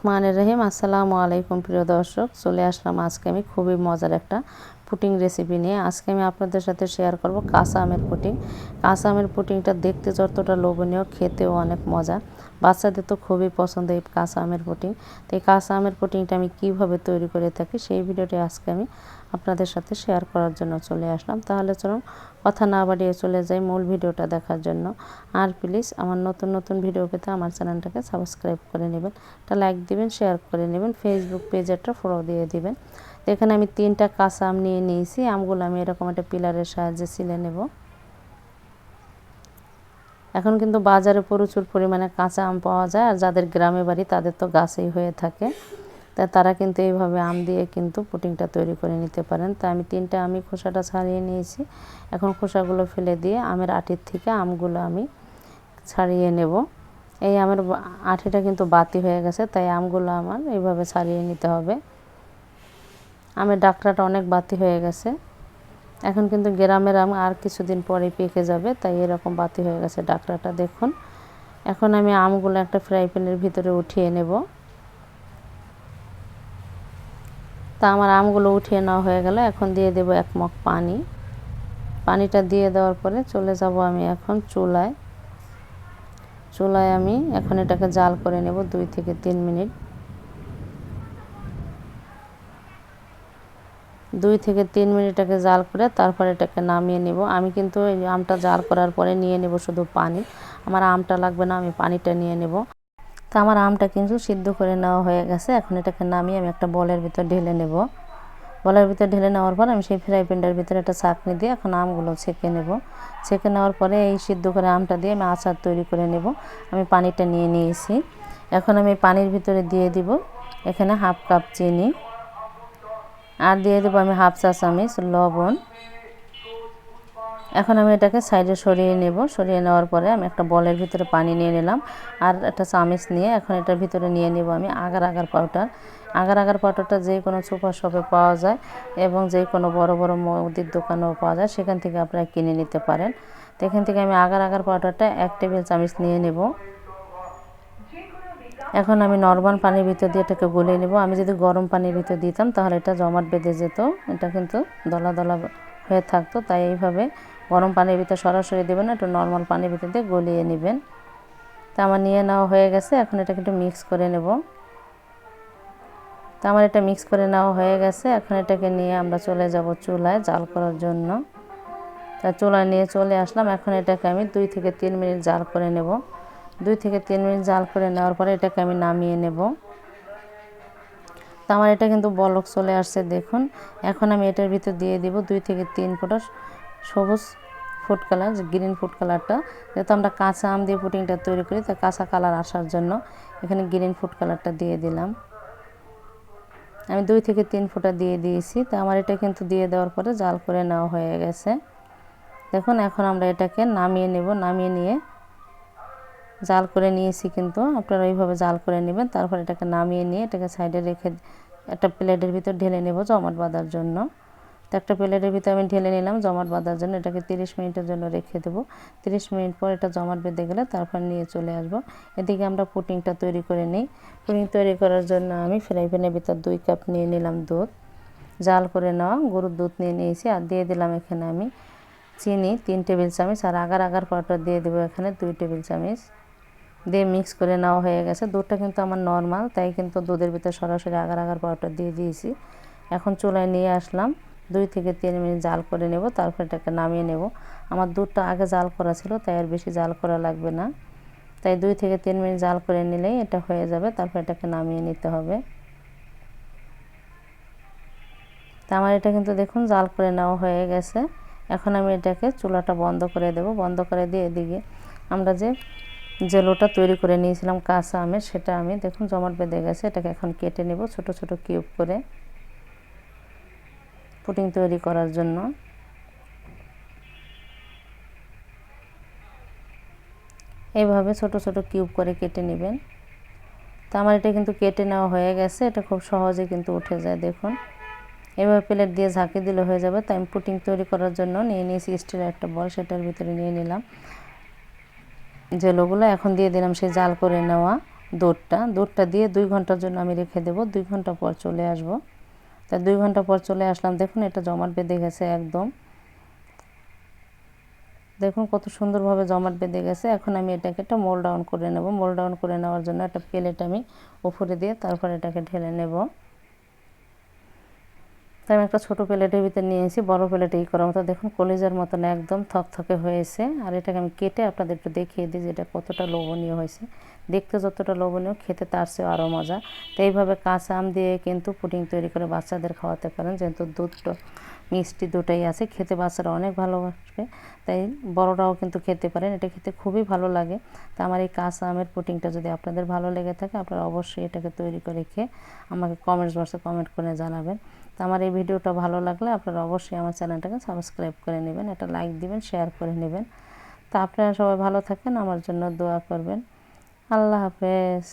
রহমানের রহিম। আসসালামু আলাইকুম, প্রিয় দর্শক। চলে আসলাম আজকে আমি খুবই মজার একটা পুটিং রেসিপি নিয়ে। আজকে আমি আপনাদের সাথে শেয়ার করব কাঁচা আমের পুটিং। কাঁচা আমের পুটিংটা দেখতে যতটা লোভনীয়, খেতেও অনেক মজা। বাচ্চাদের তো খুবই পছন্দ এই কাঁচা আমের পুটিং। তো এই কাঁচা আমের পুটিংটা আমি কীভাবে তৈরি করে থাকি, সেই ভিডিওটি আজকে আমি আপনাদের সাথে শেয়ার করার জন্য চলে আসলাম। তাহলে চলুন কথা না বাড়িয়ে চলে যাই মূল ভিডিওটা দেখার জন্য। আর প্লিজ আমার নতুন নতুন ভিডিও পেতে আমার চ্যানেলটাকে সাবস্ক্রাইব করে নেবেন। একটা লাইক দিবেন, শেয়ার করে নেবেন ফেসবুক পেজেরটা ফলো দিয়ে দিবেন। এখানে আমি তিনটা কাঁচা আম নিয়ে নিয়েছি। আমগুলো আমি এরকম একটা পিলারের সাহায্যে ছিলে নেব। এখন কিন্তু বাজারে প্রচুর পরিমাণে কাঁচা আম পাওয়া যায়। আর যাদের গ্রামে বাড়ি, তাদের তো গাছেই হয়ে থাকে। তা তারা কিন্তু এইভাবে আম দিয়ে কিন্তু পুটিংটা তৈরি করে নিতে পারেন। তা আমি তিনটা আমি খোসাটা ছাড়িয়ে নিয়েছি। এখন খোসাগুলো ফেলে দিয়ে আমের আটির থেকে আমগুলো আমি ছাড়িয়ে নেব। এই আমের আঠিটা কিন্তু বাতি হয়ে গেছে, তাই আমগুলো আমার এইভাবে ছাড়িয়ে নিতে হবে। আমের ডাকরাটা অনেক বাতি হয়ে গেছে। এখন কিন্তু গ্রামের আম আর কিছুদিন পরে পেকে যাবে, তাই এরকম বাতি হয়ে গেছে ডাকরাটা। দেখুন, এখন আমি আমগুলো একটা ফ্রাই প্যানের ভিতরে উঠিয়ে নেব। তা আমার আমগুলো উঠিয়ে নেওয়া হয়ে গেল। এখন দিয়ে দেব এক মগ পানি। পানিটা দিয়ে দেওয়ার পরে চলে যাব আমি এখন চুলায়। চুলায় আমি এখন এটাকে জাল করে নেব দুই থেকে তিন মিনিট। দুই থেকে তিন মিনিটটাকে জাল করে তারপর এটাকে নামিয়ে নেব। আমি কিন্তু আমটা জাল করার পরে নিয়ে নেব শুধু পানি। আমার আমটা লাগবে না, আমি পানিটা নিয়ে নেব। তো আমার আমটা কিন্তু সিদ্ধ করে নেওয়া হয়ে গেছে। এখন এটাকে নামিয়ে আমি একটা বলের ভিতর ঢেলে নেব। বলের ভিতর ঢেলে নেওয়ার পর আমি সেই ফ্রাই প্যানটার ভিতরে একটা চাকনি দিয়ে এখন আমগুলো ছেঁকে নেব। ছেঁকে নেওয়ার পরে এই সিদ্ধ করে আমটা দিয়ে আমি আচার তৈরি করে নেব। আমি পানিটা নিয়ে নিয়েছি। এখন আমি পানির ভিতরে দিয়ে দিব এখানে হাফ কাপ চিনি। আর দিয়ে দেবো আমি হাফ চা চামিচ লবণ। এখন আমি এটাকে সাইডে সরিয়ে নেব। সরিয়ে নেওয়ার পরে আমি একটা বলের ভিতরে পানি নিয়ে নিলাম। আর একটা চামিচ নিয়ে এখন এটার ভিতরে নিয়ে নেব আমি agar agar powder. Agar agar পাউডারটা যে কোনো সুপার শপে পাওয়া যায় এবং যে কোনো বড় বড় মুদির দোকানেও পাওয়া যায়। সেখান থেকে আপনারা কিনে নিতে পারেন। তো এখান থেকে আমি আগার আগার পাউডারটা এক টেবিল চামিচ নিয়ে নেব। এখন আমি নর্মাল পানির ভিতর দিয়ে এটাকে গলিয়ে নেব। আমি যদি গরম পানির ভিতর দিতাম তাহলে এটা জমাট বেঁধে যেত। এটা কিন্তু দলা দলা হয়ে থাকতো। তাই এইভাবে গরম পানির ভিতর সরাসরি দেবেন না একটু নর্মাল পানির ভিতর দিয়ে গলিয়ে নেবেন। তা আমার নিয়ে নেওয়া হয়ে গেছে, এখন এটাকে একটু মিক্স করে নেব। তা আমার এটা মিক্স করে নেওয়া হয়ে গেছে, এখন এটাকে নিয়ে আমরা চলে যাব চুলায় জাল করার জন্য। তা চুলায় নিয়ে চলে আসলাম, এখন এটাকে আমি দুই থেকে তিন মিনিট জাল করে নেব। দুই থেকে তিন মিনিট জাল করে নেওয়ার পরে এটাকে আমি নামিয়ে নেব। তো আমার এটা কিন্তু বলক চলে আসছে, দেখুন। এখন আমি এটার ভিতর দিয়ে দিব দুই থেকে তিন ফোঁটা সবুজ ফুড কালার গ্রিন ফুড কালারটা যেহেতু আমরা কাঁচা আম দিয়ে পুটিংটা তৈরি করি, তা কাঁচা কালার আসার জন্য এখানে গ্রিন ফুড কালারটা দিয়ে দিলাম। আমি দুই থেকে তিন ফুটা দিয়ে দিয়েছি, তো আমার এটা কিন্তু দিয়ে দেওয়ার পরে জাল করে নেওয়া হয়ে গেছে। দেখুন, এখন আমরা এটাকে নামিয়ে নেব, নামিয়ে নিয়ে জাল করে নিয়েছি কিন্তু, আপনারা ওইভাবে জাল করে নেবেন, তারপর এটাকে নামিয়ে নিয়ে এটাকে সাইডে রেখে একটা প্লেটের ভিতর ঢেলে নেব জমাট বাঁধার জন্য। তো একটা প্লেটের ভিতরে আমি ঢেলে নিলাম জমাট বাঁধার জন্য, এটাকে তিরিশ মিনিটের জন্য রেখে দেবো। তিরিশ মিনিট পর এটা জমাট বেঁধে গেলে তারপর নিয়ে চলে আসব। এদিকে আমরা পুটিংটা তৈরি করে নিই। পুটিং তৈরি করার জন্য আমি ফ্রাই প্যানের ভিতর দুই কাপ নিয়ে নিলাম দুধ। জাল করে নেওয়া গরুর দুধ নিয়ে নিয়েছি আর দিয়ে দিলাম এখানে আমি চিনি, তিন টেবিল চামচ আর আগার আগার পাউডার দিয়ে দেবো এখানে দুই টেবিল চামচ। দিয়ে মিক্স করে নেওয়া হয়ে গেছে। দুধটা কিন্তু আমার নর্মাল, তাই কিন্তু দুধের ভিতরে সরাসরি আগার আগার পাউডার দিয়ে দিয়েছি। এখন চুলায় নিয়ে আসলাম। দুই থেকে তিন মিনিট জাল করে নেব, তারপর এটাকে নামিয়ে নেব। আমার দুধটা আগে জাল করা ছিল, তাই আর বেশি জাল করা লাগবে না। তাই দুই থেকে তিন মিনিট জাল করে নিলেই এটা হয়ে যাবে, তারপর এটাকে নামিয়ে নিতে হবে। তা আমার এটা কিন্তু দেখুন জাল করে নেওয়া হয়ে গেছে। এখন আমি এটাকে চুলাটা বন্ধ করে দেব। বন্ধ করে দিয়ে এদিকে আমরা যে জেলোটা তৈরি করে নিয়েছিলাম কাঁচা আমের, সেটা আমি দেখুন জমাট বেঁধে গেছে। এটাকে এখন কেটে নেব ছোট ছোট কিউব করে। পুটিং তৈরি করার জন্য। এইভাবে ছোট ছোট কিউব করে কেটে নেবেন। তো আমার এটা কিন্তু কেটে নেওয়া হয়ে গেছে, এটা খুব সহজে কিন্তু উঠে যায়, দেখুন। এভাবে প্লেট দিয়ে ঝাঁকি দিলে হয়ে যাবে, তাই আমি পুটিং তৈরি করার জন্য নিয়ে নিয়েছি স্টিলের একটা বল, সেটার ভিতরে নিয়ে নিলাম। জেলোগুলো এখন দিয়ে দিলাম সেই জাল করে নেওয়া দুধটা দুধটা দিয়ে দুই ঘণ্টার জন্য আমি রেখে দেবো, দুই ঘণ্টা পর চলে আসব। তা দুই ঘণ্টা পর চলে আসলাম। দেখুন, এটা জমাট বেঁধে গেছে একদম। দেখুন, কত সুন্দরভাবে জমাট বেঁধে গেছে। এখন আমি এটাকে একটা মোল ডাউন করে নেব। মোল ডাউন করে নেওয়ার জন্য একটা প্লেট আমি উপরে দিয়ে তারপর এটাকে ঢেলে নেব। তাই আমি একটা ছোটো প্লেটের ভিতরে নিয়েছি বড় প্লেটে ই করার মতো। দেখুন, কলিজার মতন একদম থকথকে হয়েছে। আর এটাকে আমি কেটে আপনাদের একটু দেখিয়ে দিই যে এটা কতটা লোভনীয় হয়েছে। দেখতে যতটা লোভনীয়, খেতে তার চেয়েও আরও মজা। তো এইভাবে কাঁচা আম দিয়ে কিন্তু পুডিং তৈরি করে বাচ্চাদের খাওয়াতে পারেন। যেহেতু দুধটা মিষ্টি দুটাই আছে, খেতে বাচ্চারা অনেক ভালোবাসবে। তাই বড়রাও কিন্তু খেতে পারেন। এটা খেতে খুবই ভালো লাগে। তা আমার এই কাঁচা আমের পুটিংটা যদি আপনাদের ভালো লেগে থাকে, আপনারা অবশ্যই এটাকে তৈরি করে খেয়ে আমাকে কমেন্টস বক্সে কমেন্ট করে জানাবেন। তো আমার এই ভিডিওটা ভালো লাগলে আপনারা অবশ্যই আমার চ্যানেলটাকে সাবস্ক্রাইব করে নেবেন, একটা লাইক দিবেন শেয়ার করে নেবেন। তো আপনারা সবাই ভালো থাকেন, আমার জন্য দোয়া করবেন। আল্লাহ হাফেজ।